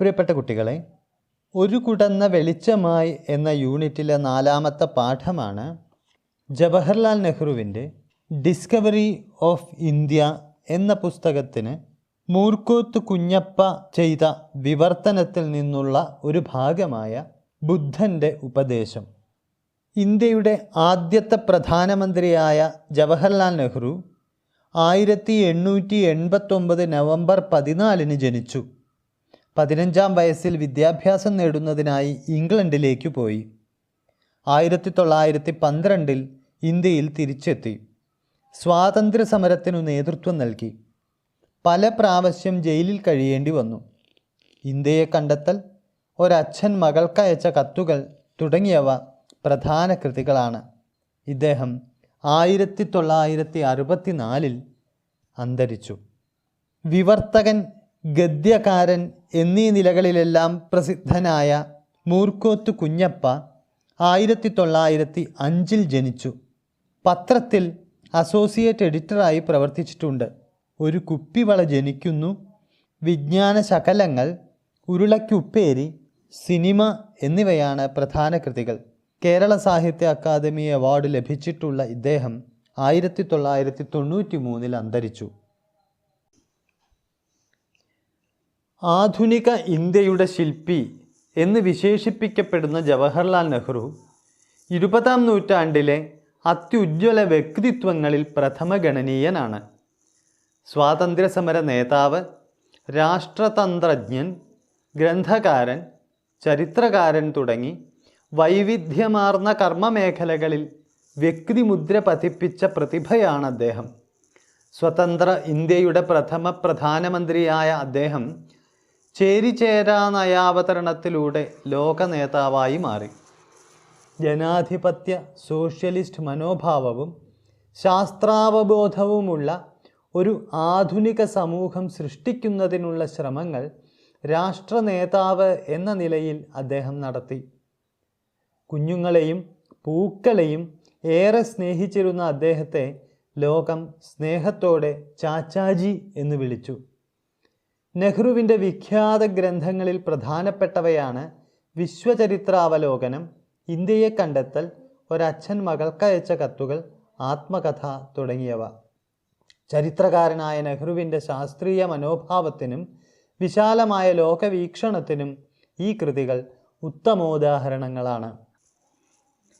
പ്രിയപ്പെട്ട കുട്ടികളെ ഒരു കുടന്ന വെളിച്ചമായി എന്ന യൂണിറ്റിലെ നാലാമത്തെ പാഠമാണ് ജവഹർലാൽ നെഹ്റുവിന്റെ ഡിസ്കവറി ഓഫ് ഇന്ത്യ എന്ന പുസ്തകത്തിന് മൂർക്കോത്ത് കുഞ്ഞപ്പ ചെയ്ത വിവർത്തനത്തിൽ നിന്നുള്ള ഒരു ഭാഗമായ ബുദ്ധന്റെ ഉപദേശം. ഇന്ത്യയുടെ ആദ്യത്തെ പ്രധാനമന്ത്രിയായ ജവഹർലാൽ നെഹ്റു ആയിരത്തി എണ്ണൂറ്റി എൺപത്തൊമ്പത് നവംബർ പതിനാലിന് ജനിച്ചു. പതിനഞ്ചാം വയസ്സിൽ വിദ്യാഭ്യാസം നേടുന്നതിനായി ഇംഗ്ലണ്ടിലേക്ക് പോയി. ആയിരത്തി തൊള്ളായിരത്തി പന്ത്രണ്ടിൽ ഇന്ത്യയിൽ തിരിച്ചെത്തി. സ്വാതന്ത്ര്യ സമരത്തിനു നേതൃത്വം നൽകി. പല പ്രാവശ്യം ജയിലിൽ കഴിയേണ്ടി വന്നു. ഇന്ത്യയെ കണ്ടെത്തൽ ഒരച്ഛൻ മകൾക്കയച്ച കത്തുകൾ തുടങ്ങിയവ പ്രധാന കൃതികളാണ്. ഇദ്ദേഹം ആയിരത്തി തൊള്ളായിരത്തി അറുപത്തിനാലിൽ അന്തരിച്ചു. വിവർത്തകൻ ഗദ്യകാരൻ എന്നീ നിലകളിലെല്ലാം പ്രസിദ്ധനായ മൂർക്കോത്ത് കുഞ്ഞപ്പ ആയിരത്തി തൊള്ളായിരത്തി അഞ്ചിൽ ജനിച്ചു. പത്രത്തിൽ അസോസിയേറ്റ് എഡിറ്ററായി പ്രവർത്തിച്ചിട്ടുണ്ട്. ഒരു കുപ്പിവള ജനിക്കുന്നു. വിജ്ഞാന ശകലങ്ങൾ ഉരുളക്കുപ്പേരി സിനിമ എന്നിവയാണ് പ്രധാന കൃതികൾ. കേരള സാഹിത്യ അക്കാദമി അവാർഡ് ലഭിച്ചിട്ടുള്ള ഇദ്ദേഹം ആയിരത്തി തൊള്ളായിരത്തി തൊണ്ണൂറ്റി മൂന്നിൽ അന്തരിച്ചു. ആധുനിക ഇന്ത്യയുടെ ശില്പി എന്ന് വിശേഷിപ്പിക്കപ്പെടുന്ന ജവഹർലാൽ നെഹ്റു ഇരുപതാം നൂറ്റാണ്ടിലെ അത്യുജ്വല വ്യക്തിത്വങ്ങളിൽ പ്രഥമ ഗണനീയനാണ്. സ്വാതന്ത്ര്യസമര നേതാവ് രാഷ്ട്രതന്ത്രജ്ഞൻ ഗ്രന്ഥകാരൻ ചരിത്രകാരൻ തുടങ്ങി വൈവിധ്യമാർന്ന കർമ്മമേഖലകളിൽ വ്യക്തിമുദ്ര പതിപ്പിച്ച പ്രതിഭയാണ് അദ്ദേഹം. സ്വതന്ത്ര ഇന്ത്യയുടെ പ്രഥമ പ്രധാനമന്ത്രിയായ അദ്ദേഹം ചേരിചേരാ നയാവതരണത്തിലൂടെ ലോക നേതാവായി മാറി. ജനാധിപത്യ സോഷ്യലിസ്റ്റ് മനോഭാവവും ശാസ്ത്രാവബോധവുമുള്ള ഒരു ആധുനിക സമൂഹം സൃഷ്ടിക്കുന്നതിനുള്ള ശ്രമങ്ങൾ രാഷ്ട്ര നേതാവ് എന്ന നിലയിൽ അദ്ദേഹം നടത്തി. കുഞ്ഞുങ്ങളെയും പൂക്കളെയും ഏറെ സ്നേഹിച്ചിരുന്ന അദ്ദേഹത്തെ ലോകം സ്നേഹത്തോടെ ചാച്ചാജി എന്ന് വിളിച്ചു. നെഹ്റുവിന്റെ വിഖ്യാത ഗ്രന്ഥങ്ങളിൽ പ്രധാനപ്പെട്ടവയാണ് വിശ്വചരിത്രാവലോകനം ഇന്ത്യയെ കണ്ടെത്തൽ ഒരച്ഛൻ മകൾക്കയച്ച കത്തുകൾ ആത്മകഥ തുടങ്ങിയവ. ചരിത്രകാരനായ നെഹ്റുവിന്റെ ശാസ്ത്രീയ മനോഭാവത്തിനും വിശാലമായ ലോകവീക്ഷണത്തിനും ഈ കൃതികൾ ഉത്തമോദാഹരണങ്ങളാണ്.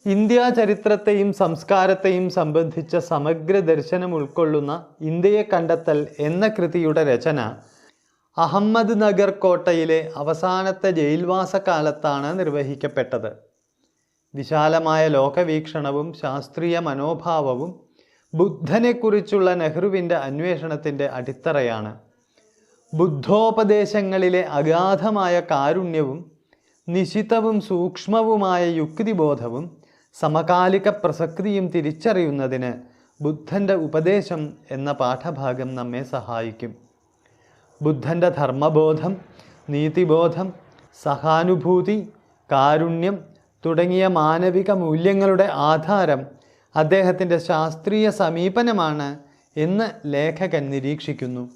ഇന്ത്യ ചരിത്രത്തെയും സംസ്കാരത്തെയും സംബന്ധിച്ച സമഗ്ര ദർശനം ഉൾക്കൊള്ളുന്ന ഇന്ത്യയെ കണ്ടെത്തൽ എന്ന കൃതിയുടെ രചന അഹമ്മദ് നഗർ കോട്ടയിലെ അവസാനത്തെ ജയിൽവാസ കാലത്താണ് നിർവഹിക്കപ്പെട്ടത്. വിശാലമായ ലോകവീക്ഷണവും ശാസ്ത്രീയ മനോഭാവവും ബുദ്ധനെക്കുറിച്ചുള്ള നെഹ്റുവിന്റെ അന്വേഷണത്തിന്റെ അടിത്തറയാണ്. ബുദ്ധോപദേശങ്ങളിലെ അഗാധമായ കാരുണ്യവും നിശിതവും സൂക്ഷ്മവുമായ യുക്തിബോധവും സമകാലിക പ്രസക്തിയും തിരിച്ചറിയുന്നതിന് ബുദ്ധന്റെ ഉപദേശം എന്ന പാഠഭാഗം നമ്മെ സഹായിക്കും. ബുദ്ധന്റെ ധർമ്മബോധം നീതിബോധം സഹാനുഭൂതി കാരുണ്യം തുടങ്ങിയ മാനവിക മൂല്യങ്ങളുടെ ആധാരം അദ്ദേഹത്തിന്റെ ശാസ്ത്രീയ സമീപനമാണ് എന്ന് ലേഖകൻ നിരീക്ഷിക്കുന്നു.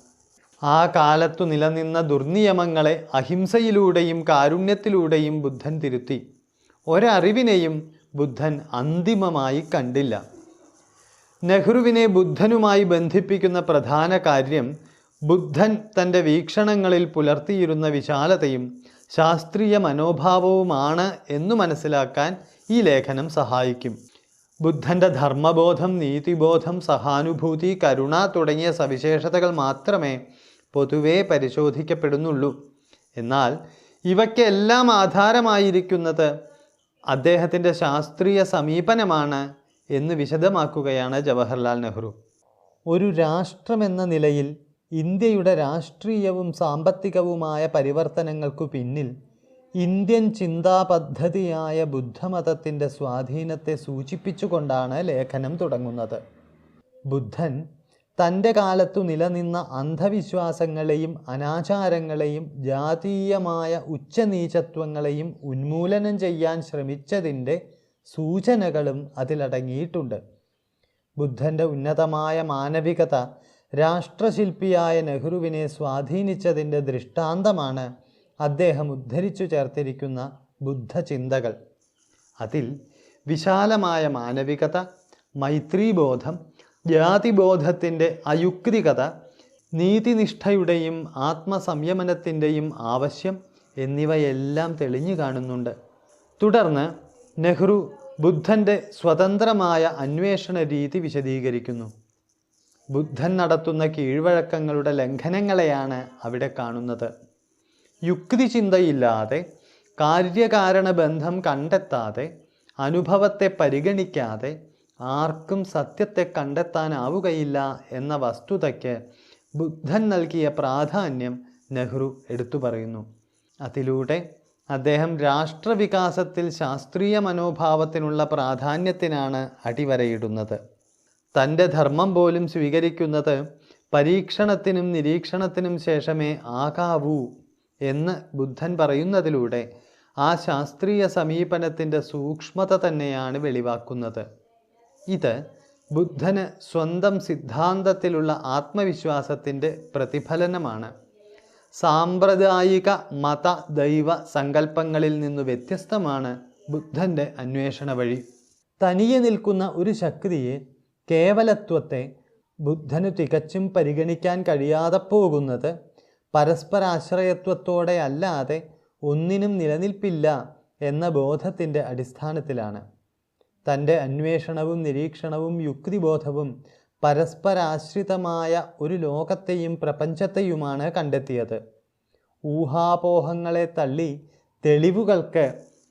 ആ കാലത്തു നിലനിന്ന ദുർനിയമങ്ങളെ അഹിംസയിലൂടെയും കാരുണ്യത്തിലൂടെയും ബുദ്ധൻ തിരുത്തി. ഒരറിവിനെയും ബുദ്ധൻ അന്തിമമായി കണ്ടില്ല. നെഹ്റുവിനെ ബുദ്ധനുമായി ബന്ധിപ്പിക്കുന്ന പ്രധാന കാര്യം ബുദ്ധൻ തന്റെ വീക്ഷണങ്ങളിൽ പുലർത്തിയിരുന്ന വിശാലതയും ശാസ്ത്രീയ മനോഭാവവുമാണ് എന്നു മനസ്സിലാക്കാൻ ഈ ലേഖനം സഹായിക്കും. ബുദ്ധന്റെ ധർമ്മബോധം നീതിബോധം സഹാനുഭൂതി കരുണ തുടങ്ങിയ സവിശേഷതകൾ മാത്രമേ പൊതുവേ പരിശോധിക്കപ്പെടുന്നുള്ളൂ. എന്നാൽ ഇവയ്ക്കെല്ലാം ആധാരമായിരിക്കുന്നത് അദ്ദേഹത്തിന്റെ ശാസ്ത്രീയ സമീപനമാണ് എന്ന് വിശദമാക്കുകയാണ് ജവഹർലാൽ നെഹ്റു. ഒരു രാഷ്ട്രമെന്ന നിലയിൽ ഇന്ത്യയുടെ രാഷ്ട്രീയവും സാമ്പത്തികവുമായ പരിവർത്തനങ്ങൾക്കു പിന്നിൽ ഇന്ത്യൻ ചിന്താ പദ്ധതിയായ ബുദ്ധമതത്തിന്റെ സ്വാധീനത്തെ സൂചിപ്പിച്ചുകൊണ്ടാണ് ലേഖനം തുടങ്ങുന്നത്. ബുദ്ധൻ തന്റെ കാലത്തു നിലനിന്ന അന്ധവിശ്വാസങ്ങളെയും അനാചാരങ്ങളെയും ജാതീയമായ ഉച്ചനീചത്വങ്ങളെയും ഉന്മൂലനം ചെയ്യാൻ ശ്രമിച്ചതിന്റെ സൂചനകളും അതിലടങ്ങിയിട്ടുണ്ട്. ബുദ്ധന്റെ ഉന്നതമായ മാനവികത രാഷ്ട്രശില്പിയായ നെഹ്റുവിനെ സ്വാധീനിച്ചതിന്റെ ദൃഷ്ടാന്തമാണ് അദ്ദേഹം ഉദ്ധരിച്ചു ചേർത്തിരിക്കുന്ന ബുദ്ധചിന്തകൾ. അതിൽ വിശാലമായ മാനവികത മൈത്രീബോധം ജാതിബോധത്തിന്റെ അയുക്തികത നീതിനിഷ്ഠയുടെയും ആത്മസംയമനത്തിന്റെയും ആവശ്യം എന്നിവയെല്ലാം തെളിഞ്ഞു കാണുന്നുണ്ട്. തുടർന്ന് നെഹ്റു ബുദ്ധന്റെ സ്വതന്ത്രമായ അന്വേഷണ രീതി വിശദീകരിക്കുന്നു. ബുദ്ധൻ നടത്തുന്ന കീഴ്വഴക്കങ്ങളുടെ ലംഘനങ്ങളെയാണ് അവിടെ കാണുന്നത്. യുക്തി ചിന്തയില്ലാതെ കാര്യകാരണ ബന്ധം കണ്ടെത്താതെ അനുഭവത്തെ പരിഗണിക്കാതെ ആർക്കും സത്യത്തെ കണ്ടെത്താനാവുകയില്ല എന്ന വസ്തുതയ്ക്ക് ബുദ്ധൻ നൽകിയ പ്രാധാന്യം നെഹ്റു എടുത്തു പറയുന്നു. അതിലൂടെ അദ്ദേഹം രാഷ്ട്രവികാസത്തിൽ ശാസ്ത്രീയ മനോഭാവത്തിനുള്ള പ്രാധാന്യത്തിനാണ് അടിവരയിടുന്നത്. തന്റെ ധർമ്മം പോലും സ്വീകരിക്കുന്നത് പരീക്ഷണത്തിനും നിരീക്ഷണത്തിനും ശേഷമേ ആകാവൂ എന്ന് ബുദ്ധൻ പറയുന്നതിലൂടെ ആ ശാസ്ത്രീയ സമീപനത്തിന്റെ സൂക്ഷ്മത തന്നെയാണ് വെളിവാക്കുന്നത്. ഇത് ബുദ്ധന് സ്വന്തം സിദ്ധാന്തത്തിലുള്ള ആത്മവിശ്വാസത്തിന്റെ പ്രതിഫലനമാണ്. സാമ്പ്രദായിക മത ദൈവ സങ്കല്പങ്ങളിൽ നിന്ന് വ്യത്യസ്തമാണ് ബുദ്ധന്റെ അന്വേഷണ വഴി. തനിയെ നിൽക്കുന്ന ഒരു ശക്തിയെ കേവലത്വത്തെ ബുദ്ധനു തികച്ചും പരിഗണിക്കാൻ കഴിയാതെ പോകുന്നത് പരസ്പരാശ്രയത്വത്തോടെ അല്ലാതെ ഒന്നിനും നിലനിൽപ്പില്ല എന്ന ബോധത്തിന്റെ അടിസ്ഥാനത്തിലാണ്. തന്റെ അന്വേഷണവും നിരീക്ഷണവും യുക്തിബോധവും പരസ്പരാശ്രിതമായ ഒരു ലോകത്തെയും പ്രപഞ്ചത്തെയുമാണ് കണ്ടെത്തിയത്. ഊഹാപോഹങ്ങളെ തള്ളി തെളിവുകൾക്ക്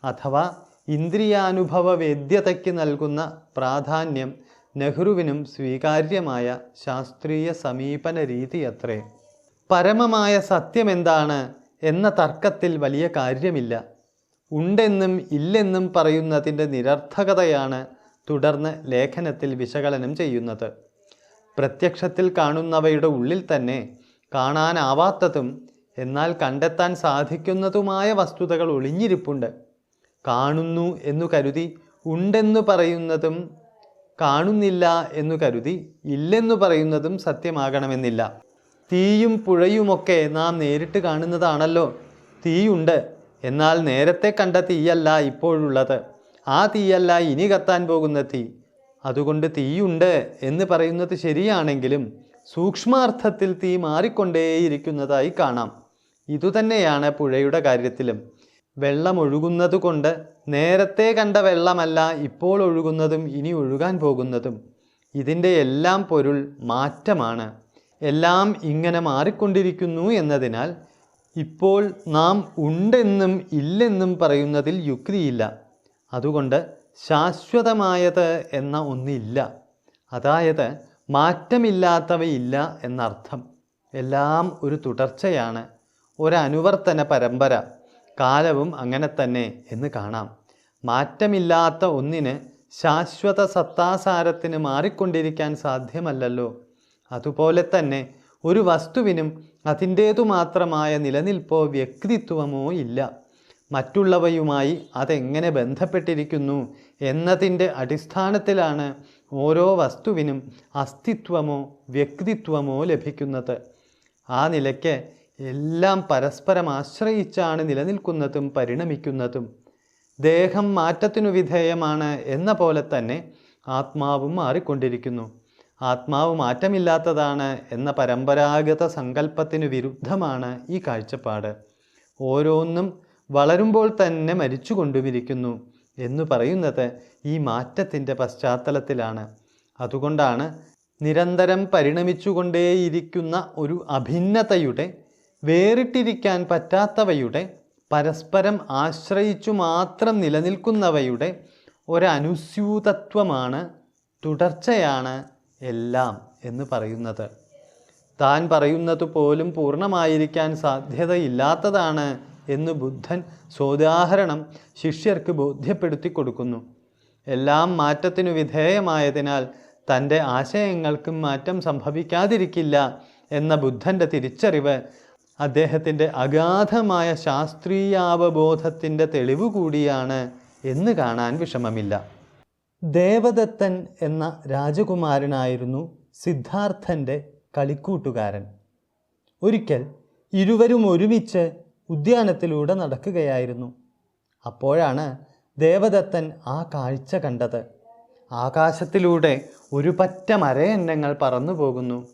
അഥവാ ഇന്ദ്രിയാനുഭവ വേദ്യതയ്ക്ക് നൽകുന്ന പ്രാധാന്യം നെഹ്റുവിനും സ്വീകാര്യമായ ശാസ്ത്രീയ സമീപന രീതിയത്രേ പരമമായ സത്യമെന്താണ് എന്ന തർക്കത്തിൽ വലിയ കാര്യമില്ല. ഉണ്ടെന്നും ഇല്ലെന്നും പറയുന്നതിന്റെ നിരർത്ഥകതയാണ് തുടർന്ന് ലേഖനത്തിൽ വിശകലനം ചെയ്യുന്നത്. പ്രത്യക്ഷത്തിൽ കാണുന്നവയുടെ ഉള്ളിൽ തന്നെ കാണാനാവാത്തതും എന്നാൽ കണ്ടെത്താൻ സാധിക്കുന്നതുമായ വസ്തുതകൾ ഒളിഞ്ഞിരിപ്പുണ്ട്. കാണുന്നു എന്നു കരുതി ഉണ്ടെന്നു പറയുന്നതും കാണുന്നില്ല എന്നു കരുതി ഇല്ലെന്നു പറയുന്നതും സത്യമാകണമെന്നില്ല. തീയും പുഴയുമൊക്കെ നാം നേരിട്ട് കാണുന്നതാണല്ലോ. തീയുണ്ട്. എന്നാൽ നേരത്തെ കണ്ട തീയല്ല ഇപ്പോഴുള്ളത്. ആ തീയല്ല ഇനി കത്താൻ പോകുന്ന തീ. അതുകൊണ്ട് തീയുണ്ട് എന്ന് പറയുന്നത് ശരിയാണെങ്കിലും സൂക്ഷ്മാർത്ഥത്തിൽ തീ മാറിക്കൊണ്ടേയിരിക്കുന്നതായി കാണാം. ഇതുതന്നെയാണ് പുഴയുടെ കാര്യത്തിലും. വെള്ളം ഒഴുകുന്നത് കൊണ്ട് നേരത്തെ കണ്ട വെള്ളമല്ല ഇപ്പോൾ ഒഴുകുന്നതും ഇനി ഒഴുകാൻ പോകുന്നതും. ഇതിന്റെ എല്ലാം പൊരുൾ മാറ്റമാണ്. എല്ലാം ഇങ്ങനെ മാറിക്കൊണ്ടിരിക്കുന്നു എന്നതിനാൽ ഇപ്പോൾ നാം ഉണ്ടെന്നും ഇല്ലെന്നും പറയുന്നതിൽ യുക്തിയില്ല. അതുകൊണ്ട് ശാശ്വതമായത് എന്ന ഒന്നില്ല. അതായത് മാറ്റമില്ലാത്തവയില്ല എന്നർത്ഥം. എല്ലാം ഒരു തുടർച്ചയാണ്. ഒരനുവർത്തന പരമ്പര. കാലവും അങ്ങനെ തന്നെ എന്ന് കാണാം. മാറ്റമില്ലാത്ത ഒന്നിന് ശാശ്വത സത്താസാരത്തിന് മാറിക്കൊണ്ടിരിക്കാൻ സാധ്യമല്ലല്ലോ. അതുപോലെ തന്നെ ഒരു വസ്തുവിനും അതിന്റേതു മാത്രമായ നിലനിൽപ്പോ വ്യക്തിത്വമോ ഇല്ല. മറ്റുള്ളവയുമായി അതെങ്ങനെ ബന്ധപ്പെട്ടിരിക്കുന്നു എന്നതിന്റെ അടിസ്ഥാനത്തിലാണ് ഓരോ വസ്തുവിനും അസ്തിത്വമോ വ്യക്തിത്വമോ ലഭിക്കുന്നത്. ആ നിലയ്ക്ക് എല്ലാം പരസ്പരം ആശ്രയിച്ചാണ് നിലനിൽക്കുന്നതും പരിണമിക്കുന്നതും. ദേഹം മാറ്റത്തിനു വിധേയമാണ് എന്ന പോലെ തന്നെ ആത്മാവും മാറിക്കൊണ്ടിരിക്കുന്നു. ആത്മാവ് മാറ്റമില്ലാത്തതാണ് എന്ന പരമ്പരാഗത സങ്കല്പത്തിനു വിരുദ്ധമാണ് ഈ കാഴ്ചപ്പാട്. ഓരോന്നും വളരുമ്പോൾ തന്നെ മരിച്ചുകൊണ്ടുമിരിക്കുന്നു എന്ന് പറയുന്നത് ഈ മാറ്റത്തിന്റെ പശ്ചാത്തലത്തിലാണ്. അതുകൊണ്ടാണ് നിരന്തരം പരിണമിച്ചുകൊണ്ടേയിരിക്കുന്ന ഒരു അഭിന്നതയുടെ വേറിട്ടിരിക്കാൻ പറ്റാത്തവയുടെ പരസ്പരം ആശ്രയിച്ചു മാത്രം നിലനിൽക്കുന്നവയുടെ ഒരനുസ്യൂതത്വമാണ് തുടർച്ചയാണ് എല്ലാം എന്ന് പറയുന്നത്. താൻ പറയുന്നത് പോലും പൂർണമായിരിക്കാൻ സാധ്യതയില്ലാത്തതാണ് എന്ന് ബുദ്ധൻ സോദാഹരണം ശിഷ്യർക്ക് ബോധ്യപ്പെടുത്തി കൊടുക്കുന്നു. എല്ലാം മാറ്റത്തിനു വിധേയമായതിനാൽ തന്റെ ആശയങ്ങൾക്കും മാറ്റം സംഭവിക്കാതിരിക്കില്ല എന്ന ബുദ്ധന്റെ തിരിച്ചറിവ് അദ്ദേഹത്തിന്റെ അഗാധമായ ശാസ്ത്രീയാവബോധത്തിന്റെ തെളിവ് കൂടിയാണ് എന്ന് കാണാൻ വിഷമമില്ല. ദേവദത്തൻ എന്ന രാജകുമാരനായിരുന്നു സിദ്ധാർത്ഥന്റെ കളിക്കൂട്ടുകാരൻ. ഒരിക്കൽ ഇരുവരും ഒരുമിച്ച് ഉദ്യാനത്തിലൂടെ നടക്കുകയായിരുന്നു. അപ്പോഴാണ് ദേവദത്തൻ ആ കാഴ്ച കണ്ടത്. ആകാശത്തിലൂടെ ഒരു പറ്റ മരയന്നങ്ങൾ പറന്നു പോകുന്നു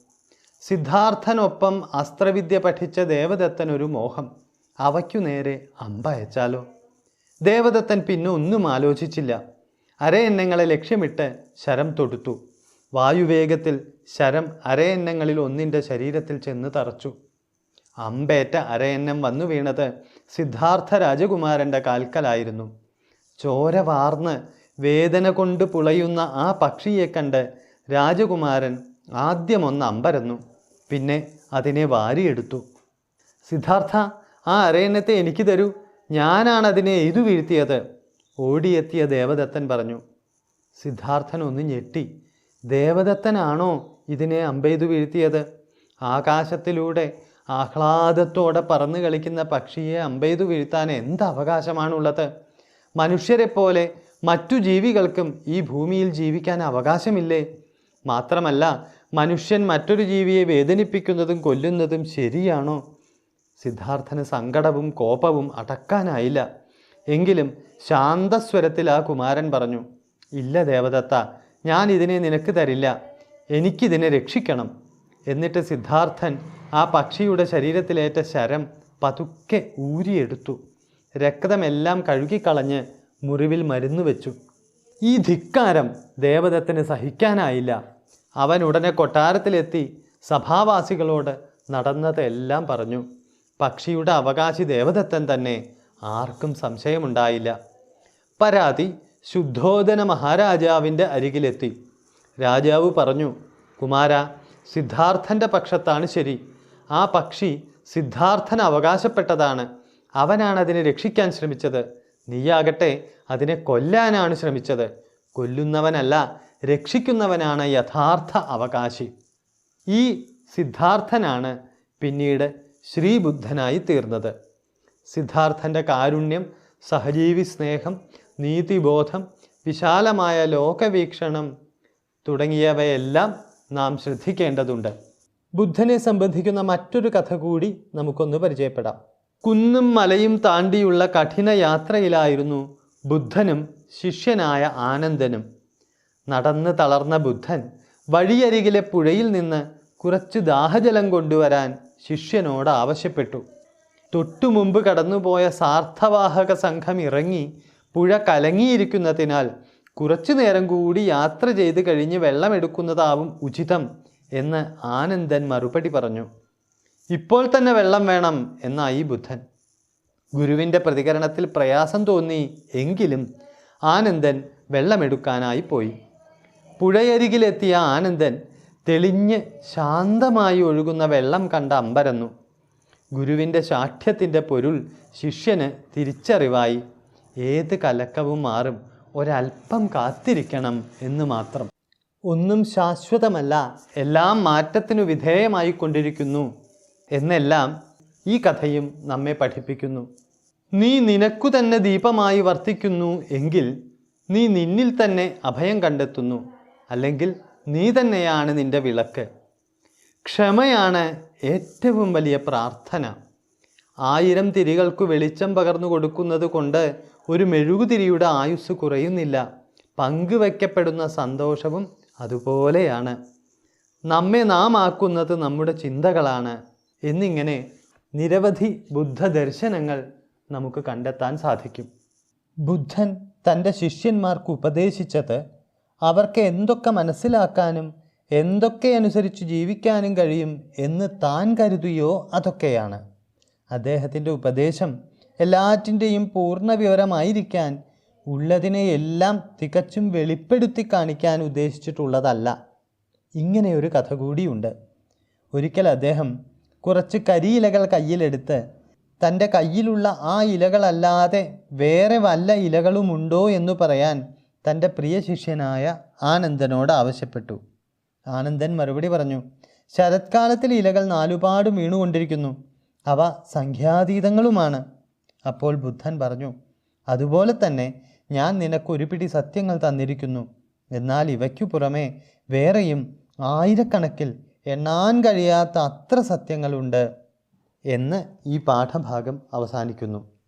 സിദ്ധാർത്ഥനൊപ്പം അസ്ത്രവിദ്യ പഠിച്ച ദേവദത്തൻ ഒരു മോഹം. അവയ്ക്കു നേരെ അമ്പയച്ചാലോ ദേവദത്തൻ പിന്നെ ഒന്നും ആലോചിച്ചില്ല. അരയന്നങ്ങളെ ലക്ഷ്യമിട്ട് ശരം തൊടുത്തു. വായുവേഗത്തിൽ ശരം അരയന്നങ്ങളിൽ ഒന്നിന്റെ ശരീരത്തിൽ ചെന്ന് തറച്ചു. അമ്പേറ്റ അരയന്നം വന്നു വീണത് സിദ്ധാർത്ഥ രാജകുമാരന്റെ കാൽക്കലായിരുന്നു. ചോര വാർന്ന് വേദന കൊണ്ട് പുളയുന്ന ആ പക്ഷിയെ കണ്ട് രാജകുമാരൻ ആദ്യമൊന്ന് അമ്പരന്നു. പിന്നെ അതിനെ വാരിയെടുത്തു. സിദ്ധാർത്ഥ ആ അരയന്നത്തെ എനിക്ക് തരൂ. ഞാനാണ് അതിനെ എഴുതു വീഴ്ത്തിയത്. ഓടിയെത്തിയ ദേവദത്തൻ പറഞ്ഞു. സിദ്ധാർത്ഥൻ ഒന്ന് ഞെട്ടി. ദേവദത്തനാണോ ഇതിനെ അമ്പെയ്തു വീഴ്ത്തിയത്? ആകാശത്തിലൂടെ ആഹ്ലാദത്തോടെ പറന്നു കളിക്കുന്ന പക്ഷിയെ അമ്പെയ്തു വീഴ്ത്താൻ എന്ത് അവകാശമാണുള്ളത്? മനുഷ്യരെപ്പോലെ മറ്റു ജീവികൾക്കും ഈ ഭൂമിയിൽ ജീവിക്കാൻ അവകാശമില്ലേ? മാത്രമല്ല മനുഷ്യൻ മറ്റൊരു ജീവിയെ വേദനിപ്പിക്കുന്നതും കൊല്ലുന്നതും ശരിയാണോ? സിദ്ധാർത്ഥന് സങ്കടവും കോപവും അടക്കാനായില്ല. എങ്കിലും ശാന്തസ്വരത്തിൽ ആ കുമാരൻ പറഞ്ഞു ഇല്ല ദേവദത്ത ഞാൻ ഇതിനെ നിനക്ക് തരില്ല. എനിക്കിതിനെ രക്ഷിക്കണം. എന്നിട്ട് സിദ്ധാർത്ഥൻ ആ പക്ഷിയുടെ ശരീരത്തിലേറ്റ ശരം പതുക്കെ ഊരിയെടുത്തു. രക്തമെല്ലാം കഴുകിക്കളഞ്ഞ് മുറിവിൽ മരുന്ന് വെച്ചു. ഈ ധിക്കാരം ദേവദത്തിന് സഹിക്കാനായില്ല. അവൻ ഉടനെ കൊട്ടാരത്തിലെത്തി സഭാവാസികളോട് നടന്നതെല്ലാം പറഞ്ഞു. പക്ഷിയുടെ അവകാശി ദേവദത്തൻ തന്നെ ആർക്കും സംശയമുണ്ടായില്ല. പരാതി ശുദ്ധോദന മഹാരാജാവിന്റെ അരികിലെത്തി. രാജാവ് പറഞ്ഞു കുമാര സിദ്ധാർത്ഥന്റെ പക്ഷത്താണ് ശരി. ആ പക്ഷി സിദ്ധാർത്ഥൻ അവകാശപ്പെട്ടതാണ്. അവനാണ് അതിനെ രക്ഷിക്കാൻ ശ്രമിച്ചത്. നീയാകട്ടെ അതിനെ കൊല്ലാനാണ് ശ്രമിച്ചത്. കൊല്ലുന്നവനല്ല രക്ഷിക്കുന്നവനാണ് യഥാർത്ഥ അവകാശി. ഈ സിദ്ധാർത്ഥനാണ് പിന്നീട് ശ്രീബുദ്ധനായി തീർന്നത് സിദ്ധാർത്ഥന്റെ കാരുണ്യം സഹജീവി സ്നേഹം നീതിബോധം വിശാലമായ ലോകവീക്ഷണം തുടങ്ങിയവയെല്ലാം നാം ശ്രദ്ധിക്കേണ്ടതുണ്ട്. ബുദ്ധനെ സംബന്ധിക്കുന്ന മറ്റൊരു കഥ കൂടി നമുക്കൊന്ന് പരിചയപ്പെടാം. കുന്നും മലയും താണ്ടിയുള്ള കഠിന യാത്രയിലായിരുന്നു ബുദ്ധനും ശിഷ്യനായ ആനന്ദനും. നടന്ന് തളർന്ന ബുദ്ധൻ വഴിയരികിലെ പുഴയിൽ നിന്ന് കുറച്ച് ദാഹജലം കൊണ്ടുവരാൻ ശിഷ്യനോട് ആവശ്യപ്പെട്ടു. തൊട്ടു മുമ്പ് കടന്നുപോയ സാർത്ഥവാഹക സംഘം ഇറങ്ങി പുഴ കലങ്ങിയിരിക്കുന്നതിനാൽ കുറച്ചു നേരം കൂടി യാത്ര ചെയ്ത് കഴിഞ്ഞ് വെള്ളമെടുക്കുന്നതാവും ഉചിതം എന്ന് ആനന്ദൻ മറുപടി പറഞ്ഞു. ഇപ്പോൾ തന്നെ വെള്ളം വേണം എന്നായി ബുദ്ധൻ. ഗുരുവിന്റെ പ്രതികരണത്തിൽ പ്രയാസം തോന്നി എങ്കിലും ആനന്ദൻ വെള്ളമെടുക്കാനായി പോയി. പുഴയരികിലെത്തിയ ആനന്ദൻ തെളിഞ്ഞ് ശാന്തമായി ഒഴുകുന്ന വെള്ളം കണ്ട അമ്പരന്നു. ഗുരുവിന്റെ ശാഠ്യത്തിന്റെ പൊരുൾ ശിഷ്യന് തിരിച്ചറിവായി. ഏത് കലക്കവും മാറും ഒരല്പം കാത്തിരിക്കണം എന്ന് മാത്രം. ഒന്നും ശാശ്വതമല്ല എല്ലാം മാറ്റത്തിനു വിധേയമായി കൊണ്ടിരിക്കുന്നു എന്നെല്ലാം ഈ കഥയും നമ്മെ പഠിപ്പിക്കുന്നു. നീ നിനക്കു തന്നെ ദീപമായി വർത്തിക്കുന്നു എങ്കിൽ നീ നിന്നിൽ തന്നെ അഭയം കണ്ടെത്തുന്നു. അല്ലെങ്കിൽ നീ തന്നെയാണ് നിന്റെ വിളക്ക്. ക്ഷമയാണ് ഏറ്റവും വലിയ പ്രാർത്ഥന. ആയിരം തിരികൾക്ക് വെളിച്ചം പകർന്നു കൊടുക്കുന്നത് കൊണ്ട് ഒരു മെഴുകുതിരിയുടെ ആയുസ് കുറയുന്നില്ല. പങ്കുവയ്ക്കപ്പെടുന്ന സന്തോഷവും അതുപോലെയാണ്. നമ്മെ നാം ആക്കുന്നത് നമ്മുടെ ചിന്തകളാണ് എന്നിങ്ങനെ നിരവധി ബുദ്ധ ദർശനങ്ങൾ നമുക്ക് കണ്ടെത്താൻ സാധിക്കും. ബുദ്ധൻ തന്റെ ശിഷ്യന്മാർക്ക് ഉപദേശിച്ചത് അവർക്ക് എന്തൊക്കെ മനസ്സിലാക്കാനും എന്തൊക്കെ അനുസരിച്ച് ജീവിക്കാനും കഴിയും എന്ന് താൻ കരുതിയോ അതൊക്കെയാണ്. അദ്ദേഹത്തിന്റെ ഉപദേശം എല്ലാറ്റിന്റെയും പൂർണ വിവരമായിരിക്കാൻ ഉള്ളതിനെയെല്ലാം തികച്ചും വെളിപ്പെടുത്തി കാണിക്കാൻ ഉദ്ദേശിച്ചിട്ടുള്ളതല്ല. ഇങ്ങനെയൊരു കഥ കൂടിയുണ്ട്. ഒരിക്കൽ അദ്ദേഹം കുറച്ച് കരിയിലകൾ കയ്യിലെടുത്ത് തന്റെ കയ്യിലുള്ള ആ ഇലകളല്ലാതെ വേറെ വല്ല ഇലകളുമുണ്ടോ എന്ന് പറയാൻ തന്റെ പ്രിയ ശിഷ്യനായ ആനന്ദനോട് ആവശ്യപ്പെട്ടു. ആനന്ദൻ മറുപടി പറഞ്ഞു ശരത്കാലത്തിൽ ഇലകൾ നാലുപാടും വീണുകൊണ്ടിരിക്കുന്നു. അവ സംഖ്യാതീതങ്ങളുമാണ്. അപ്പോൾ ബുദ്ധൻ പറഞ്ഞു അതുപോലെ തന്നെ ഞാൻ നിനക്ക് ഒരു പിടി സത്യങ്ങൾ തന്നിരിക്കുന്നു. എന്നാൽ ഇവയ്ക്കു പുറമേ വേറെയും ആയിരക്കണക്കിൽ എണ്ണാൻ കഴിയാത്ത അത്ര സത്യങ്ങളുണ്ട് എന്ന് ഈ പാഠഭാഗം അവസാനിക്കുന്നു.